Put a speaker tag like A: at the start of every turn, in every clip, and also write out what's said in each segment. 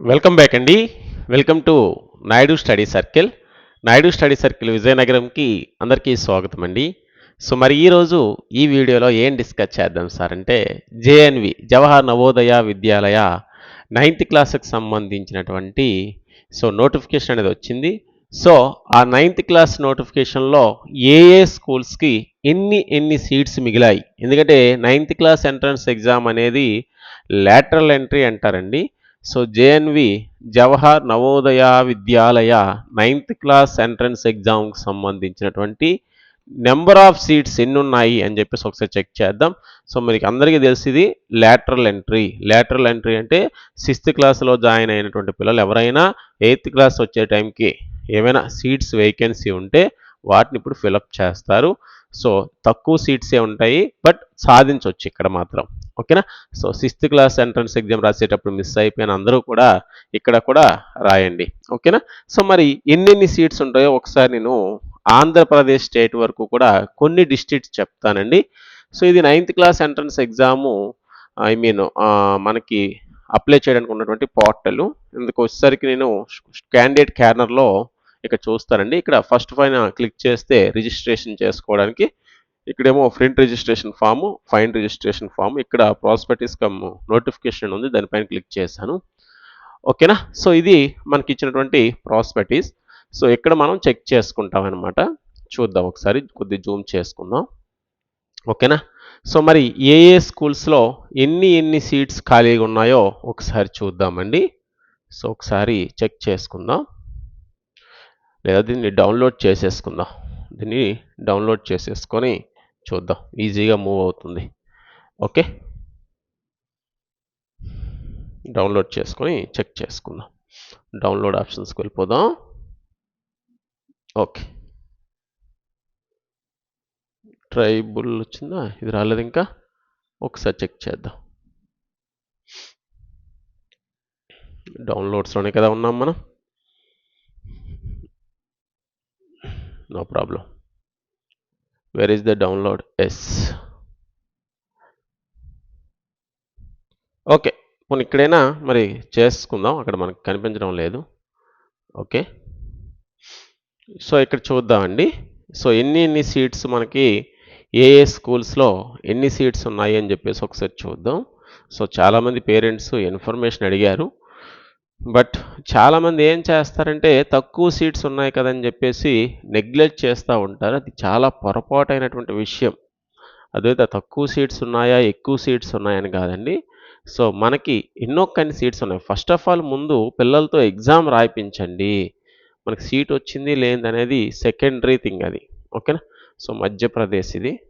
A: Welcome back అండి. Welcome to Naidu study circle. Naidu study circle విజయనగరంకి అందరికీ స్వాగతం అండి. సో మరి ఈరోజు ఈ వీడియోలో ఏం డిస్కస్ చేద్దాం సార్ అంటే జేఎన్వి జవహర్ నవోదయ విద్యాలయ నైన్త్ క్లాస్కి సంబంధించినటువంటి సో నోటిఫికేషన్ అనేది వచ్చింది. సో ఆ నైన్త్ క్లాస్ నోటిఫికేషన్లో ఏ ఏ స్కూల్స్కి ఎన్ని ఎన్ని సీట్స్ మిగిలాయి? ఎందుకంటే నైన్త్ క్లాస్ ఎంట్రన్స్ ఎగ్జామ్ అనేది లేటరల్ ఎంట్రీ అంటారండి. So JNV Jawahar Navodaya Vidyalaya ninth class entrance ఎగ్జామ్కి సంబంధించినటువంటి నెంబర్ ఆఫ్ సీట్స్ ఎన్ని ఉన్నాయి అని చెప్పేసి ఒకసారి చెక్ చేద్దాం. సో మనకి అందరికీ తెలిసింది లాటరల్ ఎంట్రీ లాటరల్ ఎంట్రీ అంటే సిక్స్త్ క్లాస్లో జాయిన్ అయినటువంటి పిల్లలు ఎవరైనా ఎయిత్ క్లాస్ వచ్చే టైంకి ఏమైనా సీట్స్ వేకెన్సీ ఉంటే వాటిని ఇప్పుడు ఫిలప్ చేస్తారు. సో తక్కువ సీట్సే ఉంటాయి బట్ సాధించవచ్చు ఇక్కడ మాత్రం. ఓకేనా? So sixth class entrance exam రాసేటప్పుడు మిస్ అయిపోయిన అందరూ కూడా ఇక్కడ కూడా రాయండి. ఓకేనా? సో మరి ఎన్నెన్ని సీట్స్ ఉంటాయో ఒకసారి నేను ఆంధ్రప్రదేశ్ స్టేట్ వరకు కూడా కొన్ని డిస్ట్రిక్ట్స్ చెప్తానండి. సో ఇది ninth class entrance exam I mean మనకి అప్లై చేయడానికి ఉన్నటువంటి పోర్టల్. ఇందుకు వచ్చేసరికి నేను క్యాండిడేట్ క్యానర్లో ఇక్కడ చూస్తానండి. ఇక్కడ ఫస్ట్ పైన క్లిక్ చేస్తే రిజిస్ట్రేషన్ చేసుకోవడానికి ఇక్కడేమో print registration form fine registration form. ఇక్కడ ప్రాస్పెక్టిస్ కమ్ నోటిఫికేషన్ ఉంది దానిపైన క్లిక్ చేశాను. ఓకేనా? సో ఇది మనకి ఇచ్చినటువంటి ప్రాస్పెక్టిస్. సో ఇక్కడ మనం చెక్ చేసుకుంటాం అనమాట చూద్దాం ఒకసారి కొద్ది జూమ్ చేసుకుందాం. ఓకేనా? సో మరి ఏ ఏ స్కూల్స్లో ఎన్ని ఎన్ని సీట్స్ ఖాళీగా ఉన్నాయో ఒకసారి చూద్దామండి. సో ఒకసారి చెక్ చేసుకుందాం. లేదా దీన్ని డౌన్లోడ్ చేసేసుకుందాం. దీన్ని డౌన్లోడ్ చేసేసుకొని చూద్దాం. ఈజీగా మూవ్ అవుతుంది. ఓకే? డౌన్లోడ్ చేసుకొని చెక్ చేసుకుందాం. డౌన్లోడ్ ఆప్షన్స్కి వెళ్ళిపోదాం. ఓకే. ట్రైబుల్ వచ్చిందా? ఇది రాలేదు ఇంకా? ఒకసారి చెక్ చేద్దాం. డౌన్లోడ్స్లోనే కదా ఉన్నాం మనం. No problem. Where is the downloads okay మనం ఇక్కడైనా మరి చేసుకుందాం. అక్కడ మనకు కనిపించడం లేదు. ఓకే సో ఇక్కడ చూద్దామండి. సో ఎన్ని ఎన్ని సీట్స్ మనకి ఏ ఏ స్కూల్స్లో ఎన్ని సీట్స్ ఉన్నాయి అని చెప్పేసి ఒకసారి చూద్దాం. సో చాలామంది పేరెంట్స్ ఇన్ఫర్మేషన్ అడిగారు. బట్ చాలామంది ఏం చేస్తారంటే తక్కువ సీట్స్ ఉన్నాయి కదని చెప్పేసి నెగ్లెక్ట్ చేస్తూ ఉంటారు. అది చాలా పొరపాటైనటువంటి విషయం. అదైతే తక్కువ సీట్స్ ఉన్నాయా ఎక్కువ సీట్స్ ఉన్నాయని కాదండి. సో మనకి ఎన్నో కొన్ని సీట్స్ ఉన్నాయి. ఫస్ట్ ఆఫ్ ఆల్ ముందు పిల్లలతో ఎగ్జామ్ రాయిపించండి. మనకి సీట్ వచ్చింది లేదనేది సెకండరీ థింగ్ అది. ఓకేనా? సో మధ్యప్రదేశ్ ఇది.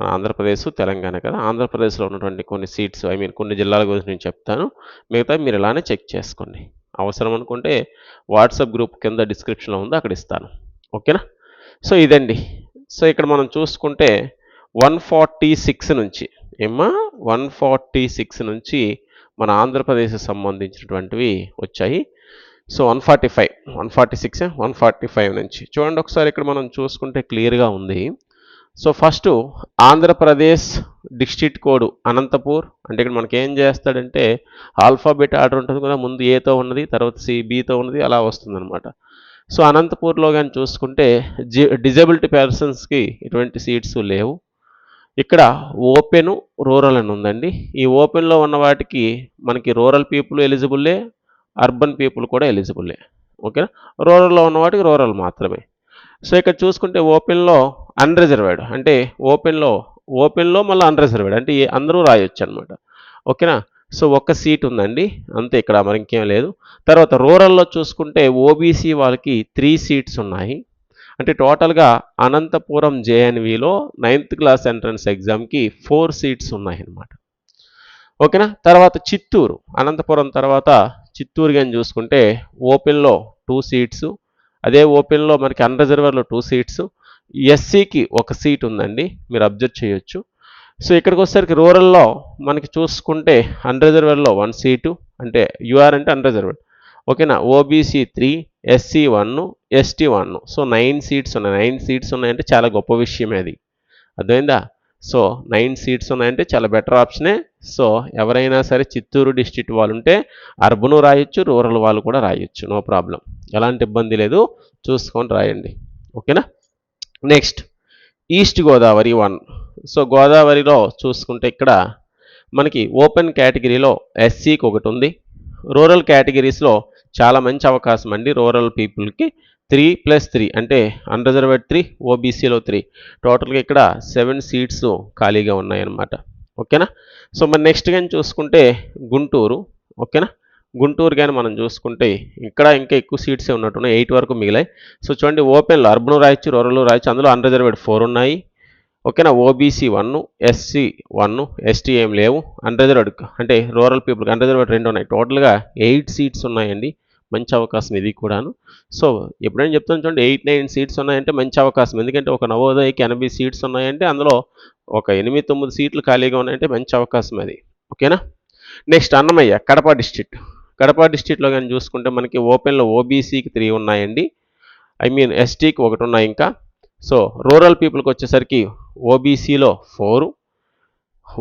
A: మన ఆంధ్రప్రదేశ్ తెలంగాణ కదా. ఆంధ్రప్రదేశ్లో ఉన్నటువంటి కొన్ని సీట్స్ ఐ మీన్ కొన్ని జిల్లాల గురించి నేను చెప్తాను. మిగతా మీరు ఇలానే చెక్ చేసుకోండి. అవసరం అనుకుంటే వాట్సాప్ గ్రూప్ కింద డిస్క్రిప్షన్లో ఉంది అక్కడ ఇస్తాను. ఓకేనా? సో ఇదండి. సో ఇక్కడ మనం చూసుకుంటే వన్ ఫార్టీ సిక్స్ నుంచి ఏమా వన్ ఫార్టీ సిక్స్ నుంచి మన ఆంధ్రప్రదేశ్ సంబంధించినటువంటివి వచ్చాయి. So one forty five one forty six one forty five నుంచి. చూడండి ఒకసారి ఇక్కడ మనం చూసుకుంటే క్లియర్గా ఉంది. So first Andhra Pradesh district code Anantapur. అంటే ఇక్కడ మనకి ఏం చేస్తాడంటే ఆల్ఫాబెట్ ఆర్డర్ ఉంటుంది కదా ముందు ఏతో ఉన్నది తర్వాత సి బీతో ఉన్నది అలా వస్తుందన్నమాట. సో అనంతపూర్లో కానీ చూసుకుంటే జి డిజబిలిటీ పర్సన్స్కి ఎటువంటి సీట్స్ లేవు. ఇక్కడ ఓపెన్ రూరల్ అని ఉందండి. ఈ ఓపెన్లో ఉన్న వాటికి మనకి రూరల్ పీపుల్ ఎలిజిబుల్లే అర్బన్ పీపుల్ కూడా ఎలిజిబుల్లే ఓకేనా? రూరల్లో ఉన్న వాటికి రూరల్ మాత్రమే. సో ఇక్కడ చూసుకుంటే ఓపెన్లో అన్రిజర్వ్డ్ అంటే ఓపెన్లో ఓపెన్లో మళ్ళీ అన్రిజర్వ్డ్ అంటే అందరూ రాయొచ్చు అనమాట ఓకేనా? సో ఒక్క సీట్ ఉందండి. అంతే ఇక్కడ మరి ఇంకేం లేదు. తర్వాత రూరల్లో చూసుకుంటే ఓబీసీ వాళ్ళకి త్రీ సీట్స్ ఉన్నాయి. అంటే టోటల్గా అనంతపురం జేఎన్విలో నైన్త్ క్లాస్ ఎంట్రన్స్ ఎగ్జామ్కి ఫోర్ సీట్స్ ఉన్నాయి అన్నమాట. ఓకేనా? తర్వాత చిత్తూరు. అనంతపురం తర్వాత చిత్తూరు కానీ చూసుకుంటే ఓపెన్లో టూ సీట్స్ అదే ఓపెన్లో మనకి అన్రిజర్వర్లో టూ సీట్స్. ఎస్సీకి ఒక సీట్ ఉందండి. మీరు అబ్జర్వ్ చేయొచ్చు. సో ఇక్కడికి వచ్చేసరికి రూరల్లో మనకి చూసుకుంటే అన్రిజర్వర్లో వన్ సీటు అంటే యూఆర్ అంటే అన్రిజర్వర్డ్ ఓకేనా? OBC three SC one ST one. So nine seats ఉన్నాయి. నైన్ సీట్స్ ఉన్నాయంటే చాలా గొప్ప విషయమే అది. అర్థమైందా? సో నైన్ సీట్స్ ఉన్నాయంటే చాలా బెటర్ ఆప్షనే. సో ఎవరైనా సరే చిత్తూరు డిస్టిక్ వాళ్ళు ఉంటే అర్బను రాయొచ్చు రూరల్ వాళ్ళు కూడా రాయొచ్చు నో ప్రాబ్లం. ఎలాంటి ఇబ్బంది లేదు చూసుకొని రాయండి. ఓకేనా? Next east Godavari one. So గోదావరిలో చూసుకుంటే ఇక్కడ మనకి ఓపెన్ కేటగిరీలో ఎస్సీకి ఒకటి ఉంది. రూరల్ కేటగిరీస్లో చాలా మంచి అవకాశం అండి రూరల్ పీపుల్కి. త్రీ ప్లస్ త్రీ అంటే అన్రిజర్వేడ్ త్రీ ఓబీసీలో త్రీ. టోటల్గా ఇక్కడ సెవెన్ సీట్స్ ఖాళీగా ఉన్నాయన్నమాట. ఓకేనా? సో మరి నెక్స్ట్ కానీ చూసుకుంటే గుంటూరు. ఓకేనా? గుంటూరు కానీ మనం చూసుకుంటే ఇక్కడ ఇంకా ఎక్కువ సీట్సే ఉన్నట్టున్నాయి. ఎయిట్ వరకు మిగిలాయి. సో చూడండి ఓపెన్లో అర్బన్ రాయొచ్చు రూరల్ రాయొచ్చు అందులో అన్రిజర్వేడ్ ఫోర్ ఉన్నాయి. ఓకేనా? OBC one SC one ST ఏం లేవు. అన్రిజర్వ్డ్ అంటే రూరల్ పీపుల్కి అన్రిజర్వ్డ్ రెండు ఉన్నాయి. టోటల్గా ఎయిట్ సీట్స్ ఉన్నాయండి. మంచి అవకాశం ఇది కూడాను. సో ఎప్పుడైనా చెప్తాను చూడండి ఎయిట్ నైన్ సీట్స్ ఉన్నాయంటే మంచి అవకాశం. ఎందుకంటే ఒక నవోదయకి ఎనభై సీట్స్ ఉన్నాయంటే అందులో ఒక ఎనిమిది తొమ్మిది సీట్లు ఖాళీగా ఉన్నాయంటే మంచి అవకాశం అది. ఓకేనా? నెక్స్ట్ అన్నమయ్య కడప డిస్ట్రిక్ట్ కడప డిస్ట్రిక్ట్లో కానీ చూసుకుంటే మనకి ఓపెన్లో ఓబీసీకి త్రీ ఉన్నాయండి. ఐ మీన్ ఎస్టీకి ఒకటి ఉన్నాయి ఇంకా. సో రూరల్ పీపుల్కి వచ్చేసరికి ఓబీసీలో ఫోరు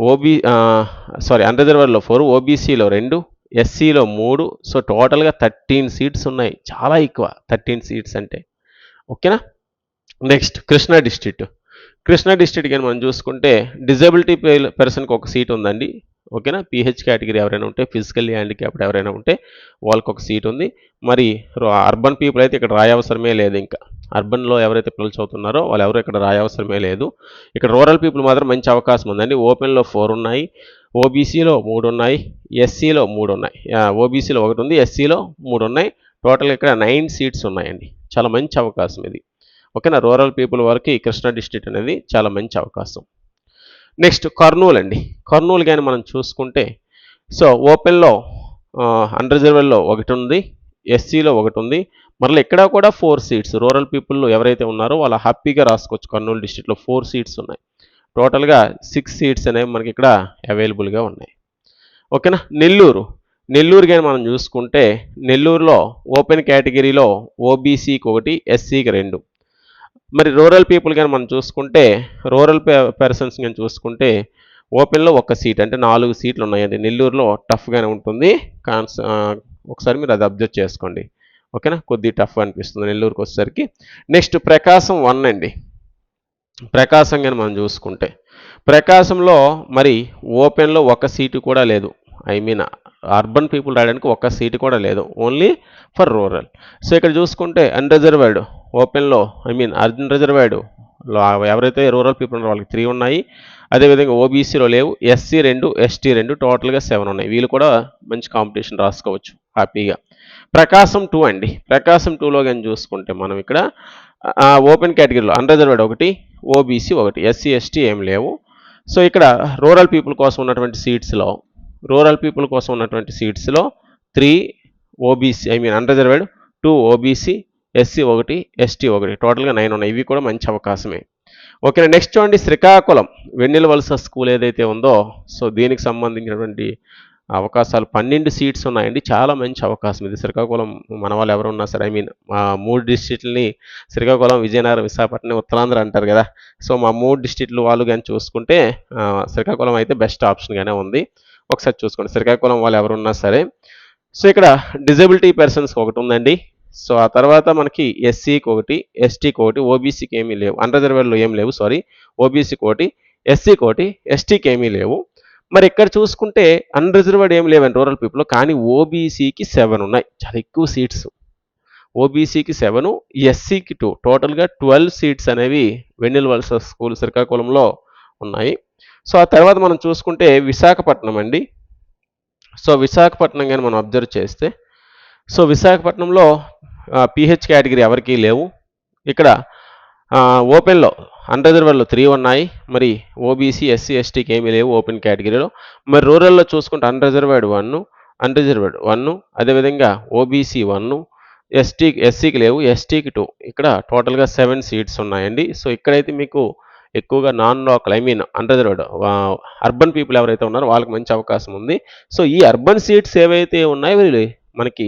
A: ఓబీ సారీ అన్రిజర్వర్లో ఫోర్ ఓబీసీలో రెండు ఎస్సీలో మూడు సో టోటల్గా థర్టీన్ సీట్స్ ఉన్నాయి. చాలా ఎక్కువ థర్టీన్ సీట్స్ అంటే. ఓకేనా? Next Krishna district. Krishna district కానీ మనం చూసుకుంటే డిజబిలిటీ పర్సన్కి ఒక సీట్ ఉందండి. ఓకేనా? పిహెచ్ కేటగిరీ ఎవరైనా ఉంటే ఫిజికల్లీ హ్యాండిక్యాప్డ్ ఎవరైనా ఉంటే వాళ్ళకి ఒక సీట్ ఉంది. మరి అర్బన్ పీపుల్ అయితే ఇక్కడ రాయవసరమే లేదు ఇంకా. అర్బన్లో ఎవరైతే పిల్లలు చదువుతున్నారో వాళ్ళు ఎవరు ఇక్కడ రాయవసరమే లేదు. ఇక్కడ రూరల్ పీపుల్ మాత్రం మంచి అవకాశం ఉందండి. ఓపెన్లో ఫోర్ ఉన్నాయి. ఓబీసీలో మూడు ఉన్నాయి ఎస్సీలో మూడు ఉన్నాయి ఓబీసీలో ఒకటి ఉంది ఎస్సీలో మూడు ఉన్నాయి టోటల్ ఇక్కడ నైన్ సీట్స్ ఉన్నాయండి. చాలా మంచి అవకాశం ఇది. ఓకేనా? రూరల్ పీపుల్ వరకు ఈ కృష్ణా డిస్ట్రిక్ట్ అనేది చాలా మంచి అవకాశం. నెక్స్ట్ కర్నూలు అండి. కర్నూలు కానీ మనం చూసుకుంటే సో ఓపెన్లో అన్రిజర్వెల్లో ఒకటి ఉంది ఎస్సీలో ఒకటి ఉంది మరలా ఇక్కడ కూడా ఫోర్ సీట్స్ రూరల్ పీపుల్లో ఎవరైతే ఉన్నారో వాళ్ళు హ్యాపీగా రాసుకోవచ్చు. కర్నూలు డిస్ట్రిక్ట్లో ఫోర్ సీట్స్ ఉన్నాయి. టోటల్గా సిక్స్ సీట్స్ అనేవి మనకి ఇక్కడ అవైలబుల్గా ఉన్నాయి. ఓకేనా? నెల్లూరు. నెల్లూరు కానీ మనం చూసుకుంటే నెల్లూరులో ఓపెన్ కేటగిరీలో ఓబీసీకి ఒకటి ఎస్సీకి రెండు. మరి రూరల్ పీపుల్ కానీ మనం చూసుకుంటే రూరల్ పర్సన్స్ కానీ చూసుకుంటే ఓపెన్లో ఒక సీట్ అంటే నాలుగు సీట్లు ఉన్నాయండి. నెల్లూరులో టఫ్గానే ఉంటుంది. కాన్స్ ఒకసారి మీరు అది అబ్జర్వ్ చేసుకోండి. ఓకేనా? కొద్ది టఫ్ అనిపిస్తుంది నెల్లూరుకి వచ్చేసరికి నెక్స్ట్ ప్రకాశం వన్ అండి. ప్రకాశం కానీ మనం చూసుకుంటే. ప్రకాశంలో మరి ఓపెన్లో ఒక సీటు కూడా లేదు. ఐ మీన్ అర్బన్ పీపుల్ రాయడానికి ఒక్క సీటు కూడా లేదు. ఓన్లీ ఫర్ రూరల్ సో ఇక్కడ చూసుకుంటే అన్రిజర్వర్డ్ ఓపెన్లో ఐ మీన్ అన్రిజర్వర్డ్ ఎవరైతే రూరల్ పీపుల్ ఉన్నారో వాళ్ళకి త్రీ ఉన్నాయి. అదేవిధంగా ఓబీసీలో లేవు. ఎస్సీ రెండు ఎస్టీ రెండు టోటల్గా సెవెన్ ఉన్నాయి. వీళ్ళు కూడా మంచి కాంపిటీషన్ రాసుకోవచ్చు. హ్యాపీగా ప్రకాశం టూ అండి. ప్రకాశం టూలో కానీ చూసుకుంటే మనం ఇక్కడ ఓపెన్ కేటగిరీలో అన్రిజర్వ్డ్ ఒకటి ఓబీసీ ఒకటి ఎస్సీ ఎస్టీ ఏం లేవు. సో ఇక్కడ రూరల్ పీపుల్ కోసం ఉన్నటువంటి సీట్స్లో రూరల్ పీపుల్ కోసం ఉన్నటువంటి సీట్స్లో three OBC I mean unreserved two OBC SC ఒకటి ఎస్టీ ఒకటి టోటల్గా నైన్ ఉన్నాయి. ఇవి కూడా మంచి అవకాశమే. ఓకే నెక్స్ట్ చూడండి శ్రీకాకుళం వెన్నెల వలస స్కూల్ ఏదైతే ఉందో సో దీనికి సంబంధించినటువంటి అవకాశాలు పన్నెండు సీట్స్ ఉన్నాయండి. చాలా మంచి అవకాశం ఇది. శ్రీకాకుళం మన వాళ్ళు ఎవరు ఉన్నా సరే ఐ మీన్ మా మూడు డిస్ట్రిక్ట్లని శ్రీకాకుళం విజయనగరం విశాఖపట్నం ఉత్తరాంధ్ర అంటారు కదా. సో మా మూడు డిస్ట్రిక్ట్లు వాళ్ళు కానీ చూసుకుంటే శ్రీకాకుళం అయితే బెస్ట్ ఆప్షన్గానే ఉంది. ఒకసారి చూసుకోండి. శ్రీకాకుళం వాళ్ళు ఎవరున్నా సరే. సో ఇక్కడ డిజబిలిటీ పర్సన్స్ ఒకటి ఉందండి. సో ఆ తర్వాత మనకి ఎస్సీకి ఒకటి ఎస్టీకి ఒకటి ఓబీసీకి ఏమీ లేవు. అన్రిజర్వేడ్లో ఏం లేవు సారీ. ఓబీసీకి ఒకటి ఎస్సీకి ఒకటి ఎస్టీకి ఏమీ లేవు. మరి ఇక్కడ చూసుకుంటే అన్రిజర్వ్డ్ ఏం లేవండి రూరల్ పీపుల్ కానీ ఓబీసీకి సెవెన్ ఉన్నాయి. చాలా ఎక్కువ సీట్స్ ఓబీసీకి సెవెన్ ఎస్సీకి టూ టోటల్గా ట్వెల్వ్ సీట్స్ అనేవి వెన్నెల వలస స్కూల్ శ్రీకాకుళంలో ఉన్నాయి. సో ఆ తర్వాత మనం చూసుకుంటే విశాఖపట్నం అండి. సో విశాఖపట్నం కానీ మనం అబ్జర్వ్ చేస్తే సో విశాఖపట్నంలో పిహెచ్ కేటగిరీ ఎవరికీ లేవు. ఇక్కడ ఓపెన్లో అన్రిజర్వర్లో త్రీ ఉన్నాయి. మరి ఓబీసీ ఎస్సీ ఎస్టీకి ఏమీ లేవు ఓపెన్ కేటగిరీలో. మరి రూరల్లో చూసుకుంటే అన్రిజర్వర్డ్ వన్ అన్రిజర్వర్డ్ వన్ను అదేవిధంగా ఓబీసీ వన్ ఎస్టీ ఎస్సీకి లేవు ఎస్టీకి టూ ఇక్కడ టోటల్గా సెవెన్ సీట్స్ ఉన్నాయండి. సో ఇక్కడైతే మీకు ఎక్కువగా non local I mean unreserved urban people ఎవరైతే ఉన్నారో వాళ్ళకి మంచి అవకాశం ఉంది. సో ఈ అర్బన్ సీట్స్ ఏవైతే ఉన్నాయో మనకి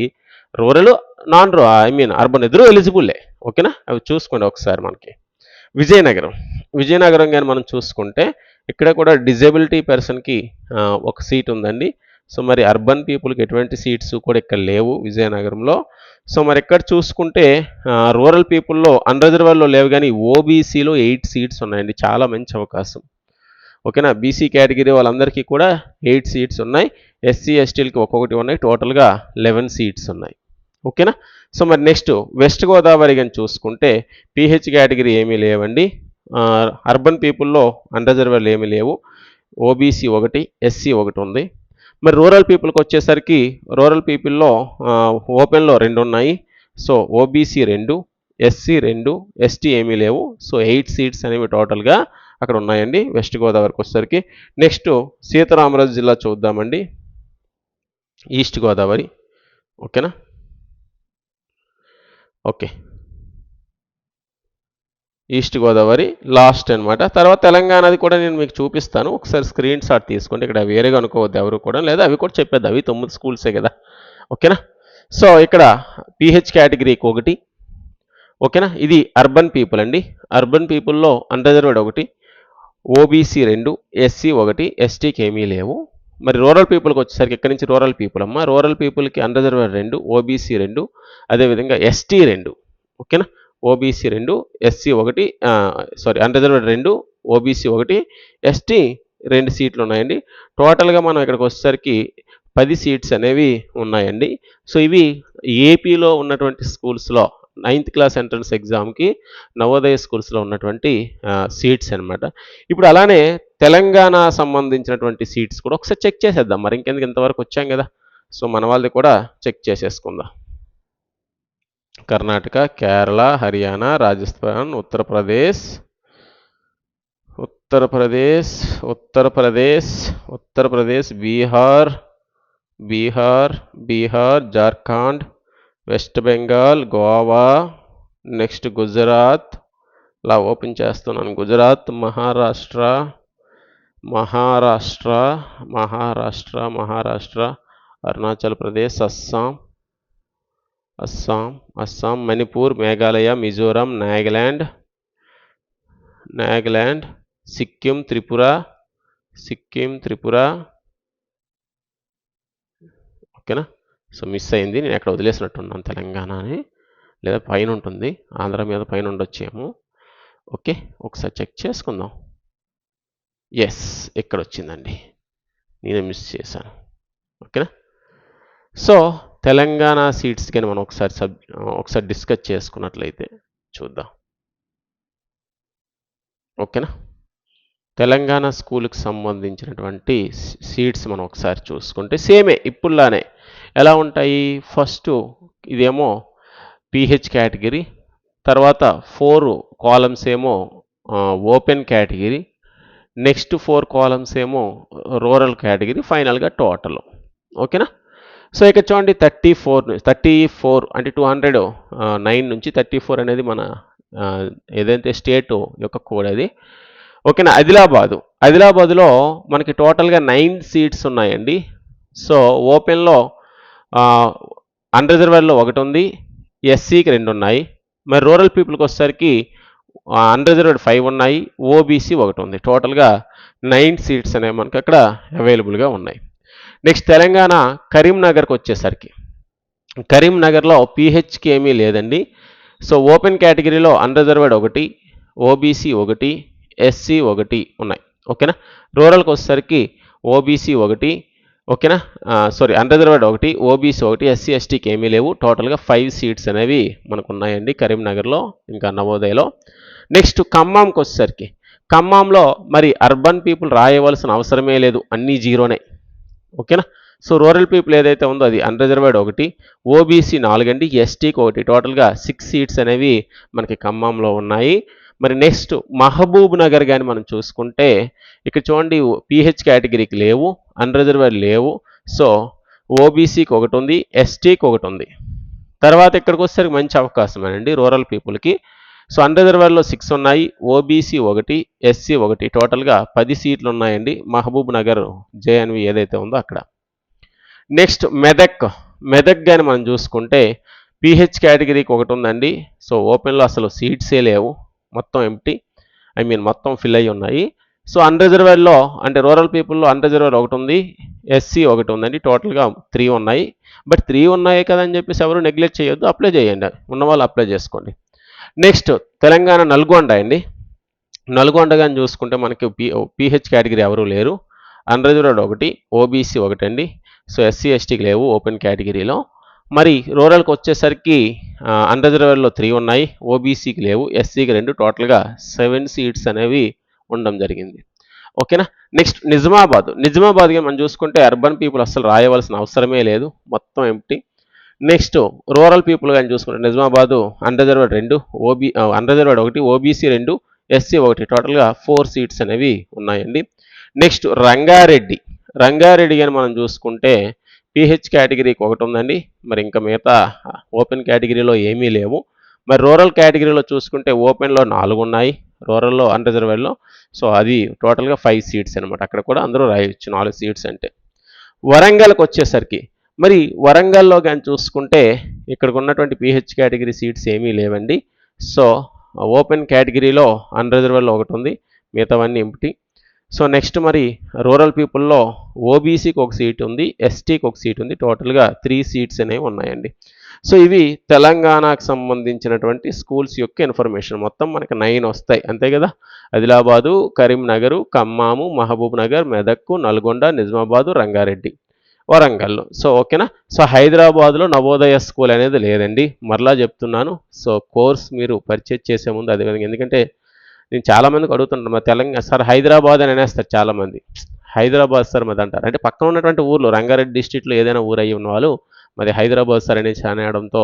A: rural non I mean urban ఎదురు ఎలిజిబుల్లే ఓకేనా? అవి చూసుకోండి ఒకసారి మనకి. విజయనగరం. విజయనగరం కానీ మనం చూసుకుంటే ఇక్కడ కూడా డిజేబిలిటీ పర్సన్కి ఒక సీట్ ఉందండి. సో మరి అర్బన్ పీపుల్కి ఎటువంటి సీట్స్ కూడా ఇక్కడ లేవు విజయనగరంలో. సో మరి ఇక్కడ చూసుకుంటే రూరల్ పీపుల్లో అన్రిజర్వర్లో లేవు కానీ ఓబీసీలో ఎయిట్ సీట్స్ ఉన్నాయండి. చాలా మంచి అవకాశం. ఓకేనా? బీసీ కేటగిరీ వాళ్ళందరికీ కూడా ఎయిట్ సీట్స్ ఉన్నాయి. ఎస్సీ ఎస్టీలకి ఒక్కొక్కటి ఉన్నాయి. టోటల్గా లెవెన్ సీట్స్ ఉన్నాయి. ఓకేనా? సో మరి నెక్స్ట్ వెస్ట్ గోదావరి కానీ చూసుకుంటే పిహెచ్ కేటగిరీ ఏమీ లేవండి. అర్బన్ పీపుల్లో అన్రిజర్వర్లు ఏమీ లేవు. ఓబీసీ ఒకటి ఎస్సీ ఒకటి ఉంది. మరి రూరల్ పీపుల్కి వచ్చేసరికి రూరల్ పీపుల్లో ఓపెన్లో రెండు ఉన్నాయి. సో ఓబీసీ రెండు ఎస్సీ రెండు ఎస్టీ ఏమీ లేవు. సో ఎయిట్ సీట్స్ అనేవి టోటల్గా అక్కడ ఉన్నాయండి వెస్ట్ గోదావరికి వచ్చేసరికి. నెక్స్ట్ సీతారామరాజు జిల్లా చూద్దామండి. ఈస్ట్ గోదావరి. ఓకేనా? ఓకే. ఈస్ట్ గోదావరి లాస్ట్ అన్నమాట. తర్వాత తెలంగాణది కూడా నేను మీకు చూపిస్తాను. ఒకసారి స్క్రీన్ షాట్ తీసుకోండి. ఇక్కడ వేరేగా అనుకోవద్దు ఎవరు కూడా. లేదా అవి కూడా చెప్పేది అవి తొమ్మిది స్కూల్సే కదా. ఓకేనా? సో ఇక్కడ పిహెచ్ కేటగిరీకి ఒకటి. ఓకేనా? ఇది అర్బన్ పీపుల్ అండి. అర్బన్ పీపుల్లో అన్రిజర్వ్డ్ ఒకటి. ఓబీసీ రెండు ఎస్సీ ఒకటి ఎస్టీకి ఏమీ లేవు. మరి రూరల్ పీపుల్కి వచ్చేసరికి ఎక్కడి నుంచి రూరల్ పీపుల్? అమ్మ రూరల్ పీపుల్కి అన్రిజర్వ్డ్ రెండు ఓబీసీ రెండు అదేవిధంగా ఎస్టీ రెండు ఓకేనా? ఓబీసీ రెండు ఎస్సీ ఒకటి సారీ అన్రిజర్వ్డ్ రెండు ఓబీసీ ఒకటి ఎస్టీ రెండు సీట్లు ఉన్నాయండి. టోటల్గా మనం ఇక్కడికి వచ్చేసరికి పది సీట్స్ అనేవి ఉన్నాయండి. సో ఇవి ఏపీలో ఉన్నటువంటి స్కూల్స్లో నైన్త్ క్లాస్ ఎంట్రన్స్ ఎగ్జామ్కి నవోదయ స్కూల్స్లో ఉన్నటువంటి సీట్స్ అన్నమాట. ఇప్పుడు అలానే తెలంగాణ సంబంధించినటువంటి సీట్స్ కూడా ఒకసారి చెక్ చేసేద్దాం. మరి ఇంకెందుకు ఇంతవరకు వచ్చాం కదా? సో మన వాళ్ళది కూడా చెక్ చేసేసుకుందాం. Karnataka Kerala Haryana Rajasthan Uttar Pradesh Uttar Pradesh Uttar Pradesh Uttar Pradesh Bihar Bihar Bihar Jharkhand west Bengal Goa next Gujarat. ఇలా ఓపెన్ చేస్తున్నాను. గుజరాత్ మహారాష్ట్ర మహారాష్ట్ర మహారాష్ట్ర మహారాష్ట్ర అరుణాచల్ ప్రదేశ్ అస్సాం అస్సాం అస్సాం మణిపూర్ మేఘాలయ మిజోరాం నాగాల్యాండ్ నాగాల్యాండ్ సిక్కిం త్రిపుర సిక్కిం త్రిపుర. ఓకేనా? సో మిస్ అయింది. నేను ఎక్కడ వదిలేసినట్టున్నాను తెలంగాణ అని లేదా పైన ఉంటుంది. ఆంధ్ర మీద పైన ఉండొచ్చేమో. ఓకే ఒకసారి చెక్ చేసుకుందాం. ఎస్ ఇక్కడ వచ్చిందండి? నేనే మిస్ చేశాను. ఓకేనా? సో తెలంగాణ సీట్స్ కానీ మనం ఒకసారి సబ్ ఒకసారి డిస్కస్ చేసుకున్నట్లయితే చూద్దాం. ఓకేనా? తెలంగాణ స్కూల్కి సంబంధించినటువంటి సీట్స్ మనం ఒకసారి చూసుకుంటే సేమే ఇప్పుడులానే. ఎలా ఉంటాయి? ఫస్ట్ ఇదేమో పిహెచ్ కేటగిరీ తర్వాత ఫోర్ కాలమ్స్ ఏమో open category next four columns ఏమో రూరల్ కేటగిరీ ఫైనల్గా టోటల్ ఓకేనా సో ఇక చూడండి థర్టీ ఫోర్ థర్టీ ఫోర్ అంటే టూ హండ్రెడ్ నైన్ నుంచి థర్టీ ఫోర్ అనేది మన ఏదైతే స్టేట్ యొక్క కోడ్ అది. ఓకేనా ఆదిలాబాదు. ఆదిలాబాదులో మనకి టోటల్గా నైన్ సీట్స్ ఉన్నాయండి. సో ఓపెన్లో అన్రిజర్వర్లో ఒకటి ఉంది ఎస్సీకి రెండు ఉన్నాయి మరి రూరల్ పీపుల్కి వచ్చేసరికి అన్రిజర్వ్డ్ ఫైవ్ ఉన్నాయి ఓబీసీ ఒకటి ఉంది టోటల్గా నైన్ సీట్స్ అనేవి మనకు అక్కడ అవైలబుల్గా ఉన్నాయి. నెక్స్ట్ తెలంగాణ కరీంనగర్కి వచ్చేసరికి. కరీంనగర్లో పిహెచ్కి ఏమీ లేదండి. సో ఓపెన్ కేటగిరీలో అన్రిజర్వ్డ్ ఒకటి ఓబీసీ ఒకటి ఎస్సీ ఒకటి ఉన్నాయి. ఓకేనా రూరల్కి వచ్చేసరికి ఓబీసీ ఒకటి ఓకేనా? సారీ అన్రిజర్వ్డ్ ఒకటి ఓబీసీ ఒకటి ఎస్సీ ఎస్టీకి ఏమీ లేవు. టోటల్గా ఫైవ్ సీట్స్ అనేవి మనకు ఉన్నాయండి కరీంనగర్లో ఇంకా నవోదయలో. నెక్స్ట్ ఖమ్మంకి వచ్చేసరికి. ఖమ్మంలో మరి అర్బన్ పీపుల్ రాయవలసిన అవసరమే లేదు. అన్నీ జీరోనే. ఓకేనా? సో రూరల్ పీపుల్ ఏదైతే ఉందో అది అన్రిజర్వ్డ్ ఒకటి ఓబీసీ నాలుగండి ఎస్టీకి ఒకటి. టోటల్గా సిక్స్ సీట్స్ అనేవి మనకి ఖమ్మంలో ఉన్నాయి. మరి నెక్స్ట్ మహబూబ్ నగర్ కానీ మనం చూసుకుంటే ఇక్కడ చూడండి పిహెచ్ కేటగిరీకి లేవు అన్రిజర్వ్డ్ లేవు. సో ఓబీసీకి ఒకటి ఉంది ఎస్టీకి ఒకటి ఉంది తర్వాత ఇక్కడికి వచ్చేసరికి మంచి అవకాశమేనండి రూరల్ పీపుల్కి. సో అన్రిజర్వర్లో సిక్స్ ఉన్నాయి ఓబీసీ ఒకటి ఎస్సీ ఒకటి టోటల్గా పది సీట్లు ఉన్నాయండి మహబూబ్ నగర్ జేఎన్వి ఏదైతే ఉందో అక్కడ. నెక్స్ట్ మెదక్ మెదక్ కానీ మనం చూసుకుంటే పిహెచ్ కేటగిరీకి ఒకటి ఉందండి. సో ఓపెన్లో అసలు సీట్సే లేవు. మొత్తం ఎంటీ ఐ మీన్ మొత్తం ఫిల్ అయి ఉన్నాయి. సో అన్రిజర్వేడ్లో అంటే రూరల్ పీపుల్లో అన్రిజర్వేడ్ ఒకటి ఉంది. ఎస్సీ ఒకటి ఉందండి. టోటల్గా త్రీ ఉన్నాయి. బట్ త్రీ ఉన్నాయి కదా అని చెప్పేసి ఎవరు నెగ్లెక్ట్ చేయొద్దు. అప్లై చేయండి. ఉన్న వాళ్ళు అప్లై చేసుకోండి. నెక్స్ట్ తెలంగాణ నల్గొండ అండి. నల్గొండ కానీ చూసుకుంటే మనకి పి పిహెచ్ కేటగిరీ ఎవరు లేరు. అన్రిజర్వ్డ్ ఒకటి ఓబీసీ ఒకటండి. సో ఎస్సీ ఎస్టీకి లేవు. ఓపెన్ కేటగిరీలో మరి రూరల్కి వచ్చేసరికి అన్రిజర్వర్లో త్రీ ఉన్నాయి. ఓబీసీకి లేవు. ఎస్సీకి రెండు. టోటల్గా సెవెన్ సీట్స్ అనేవి ఉండడం జరిగింది. ఓకేనా? నెక్స్ట్ నిజామాబాద్. నిజామాబాద్గా మనం చూసుకుంటే అర్బన్ పీపుల్ అసలు రాయవలసిన అవసరమే లేదు. మొత్తం ఎంటీ నెక్స్ట్ రూరల్ పీపుల్ కానీ చూసుకుంటే నిజామాబాదు అన్రిజర్వర్డ్ రెండు ఓబీ అన్రిజర్వర్డ్ ఒకటి ఓబీసీ రెండు ఎస్సీ ఒకటి. టోటల్గా ఫోర్ సీట్స్ అనేవి ఉన్నాయండి. నెక్స్ట్ రంగారెడ్డి. రంగారెడ్డి కానీ మనం చూసుకుంటే పిహెచ్ కేటగిరీకి ఒకటి ఉందండి. మరి ఇంకా మిగతా ఓపెన్ కేటగిరీలో ఏమీ లేవు. మరి రూరల్ కేటగిరీలో చూసుకుంటే ఓపెన్లో నాలుగు ఉన్నాయి. రూరల్లో అన్రిజర్వేడ్లో సో అది టోటల్గా ఫైవ్ సీట్స్ అనమాట అక్కడ కూడా అందరూ రాయొచ్చు నాలుగు సీట్స్ అంటే. వరంగల్కి వచ్చేసరికి మరి వరంగల్లో కానీ చూసుకుంటే ఇక్కడికి ఉన్నటువంటి పిహెచ్ కేటగిరీ సీట్స్ ఏమీ లేవండి. సో ఓపెన్ కేటగిరీలో అన్రిజర్వేడ్లో ఒకటి ఉంది. మిగతావన్నీ ఎంప్టీ సో నెక్స్ట్ మరి రూరల్ పీపుల్లో ఓబీసీకి ఒక సీట్ ఉంది ఎస్టీకి ఒక సీట్ ఉంది. టోటల్గా త్రీ సీట్స్ అనేవి ఉన్నాయండి. సో ఇవి తెలంగాణకు సంబంధించినటువంటి స్కూల్స్ యొక్క ఇన్ఫర్మేషన్ మొత్తం మనకి నైన్ వస్తాయి. అంతే కదా? ఆదిలాబాదు కరీంనగరు ఖమ్మాము మహబూబ్ నగర్ మెదక్కు నల్గొండ నిజామాబాదు రంగారెడ్డి వరంగల్ సో ఓకేనా సో హైదరాబాద్లో నవోదయ స్కూల్ అనేది లేదండి. మరలా చెప్తున్నాను. సో కోర్స్ మీరు పర్చేజ్ చేసే ముందు అదేవిధంగా ఎందుకంటే నేను చాలామందికి అడుగుతుంటాను మా తెలంగాణ సార్ హైదరాబాద్ అని అనేస్తారు చాలామంది హైదరాబాద్ సార్ మాది అంటారు అంటే పక్కన ఉన్నటువంటి ఊర్లో రంగారెడ్డి డిస్టిక్లో ఏదైనా ఊరు అయ్యి ఉన్న వాళ్ళు మరి హైదరాబాద్ సార్ అనేసి అనేయడంతో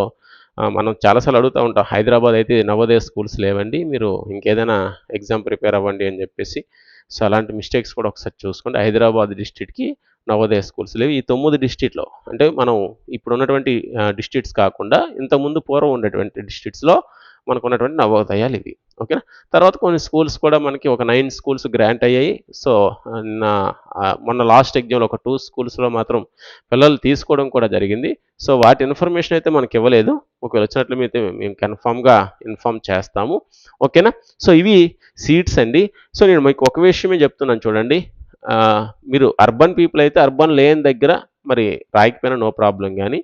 A: మనం చాలాసార్లు అడుగుతూ ఉంటాం హైదరాబాద్ అయితే నవోదయ స్కూల్స్ లేవండి మీరు ఇంకేదైనా ఎగ్జామ్ ప్రిపేర్ అవ్వండి అని చెప్పేసి సో అలాంటి మిస్టేక్స్ కూడా ఒకసారి చూసుకోండి. హైదరాబాద్ డిస్టిక్కి నవోదయ స్కూల్స్ లేవు. ఈ తొమ్మిది డిస్టిక్లో అంటే మనం ఇప్పుడు ఉన్నటువంటి డిస్ట్రిక్ట్స్ కాకుండా ఇంతకుముందు పూర్వం ఉండేటువంటి డిస్టిక్స్లో మనకు ఉన్నటువంటి నవోదయాలు ఇవి. ఓకేనా? తర్వాత కొన్ని స్కూల్స్ కూడా మనకి ఒక నైన్ స్కూల్స్ గ్రాంట్ అయ్యాయి. సో నా మొన్న లాస్ట్ ఎగ్జామ్లో ఒక టూ స్కూల్స్లో మాత్రం పిల్లలు తీసుకోవడం కూడా జరిగింది. సో వాటి ఇన్ఫర్మేషన్ అయితే మనకి ఇవ్వలేదు. ఒకవేళ వచ్చినట్లు అయితే మేము కన్ఫామ్గా ఇన్ఫామ్ చేస్తాము. ఓకేనా? సో ఇవి సీట్స్ అండి. సో నేను మీకు ఒక విషయమే చెప్తున్నాను చూడండి. మీరు అర్బన్ పీపుల్ అయితే అర్బన్ లేని దగ్గర మరి రాయకపోయినా నో ప్రాబ్లం కానీ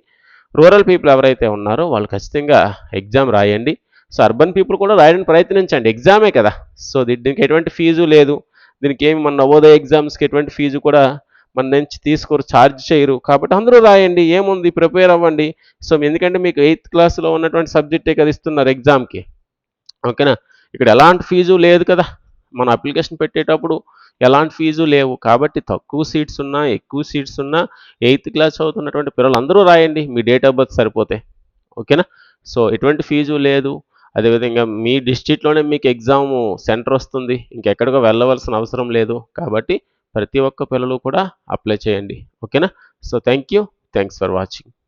A: రూరల్ పీపుల్ ఎవరైతే ఉన్నారో వాళ్ళు ఖచ్చితంగా ఎగ్జామ్ రాయండి. సో అర్బన్ పీపుల్ కూడా రాయడానికి ప్రయత్నించండి. ఎగ్జామే కదా. సో దీనికి ఎటువంటి ఫీజు లేదు. దీనికి ఏమి మన నవోదయ ఎగ్జామ్స్కి ఎటువంటి ఫీజు కూడా మన నుంచి తీసుకోరు ఛార్జ్ చేయరు. కాబట్టి అందరూ రాయండి. ఏముంది? ప్రిపేర్ అవ్వండి. సో ఎందుకంటే మీకు ఎయిత్ క్లాస్లో ఉన్నటువంటి సబ్జెక్టే కదా ఇస్తున్నారు ఎగ్జామ్కి ఓకేనా? ఇక్కడ ఎలాంటి ఫీజు లేదు కదా. మన అప్లికేషన్ పెట్టేటప్పుడు ఎలాంటి ఫీజు లేవు. కాబట్టి తక్కువ సీట్స్ ఉన్నా ఎక్కువ సీట్స్ ఉన్నా ఎయిత్ క్లాస్ చదువుతున్నటువంటి పిల్లలు అందరూ రాయండి. మీ డేట్ ఆఫ్ బర్త్ సరిపోతే. ఓకేనా? సో ఎటువంటి ఫీజు లేదు. అదేవిధంగా మీ డిస్ట్రిక్ట్లోనే మీకు ఎగ్జామ్ సెంటర్ వస్తుంది. ఇంకెక్కడికో వెళ్ళవలసిన అవసరం లేదు. కాబట్టి ప్రతి ఒక్క పిల్లలు కూడా అప్లై చేయండి. ఓకేనా? So thank you thanks for watching.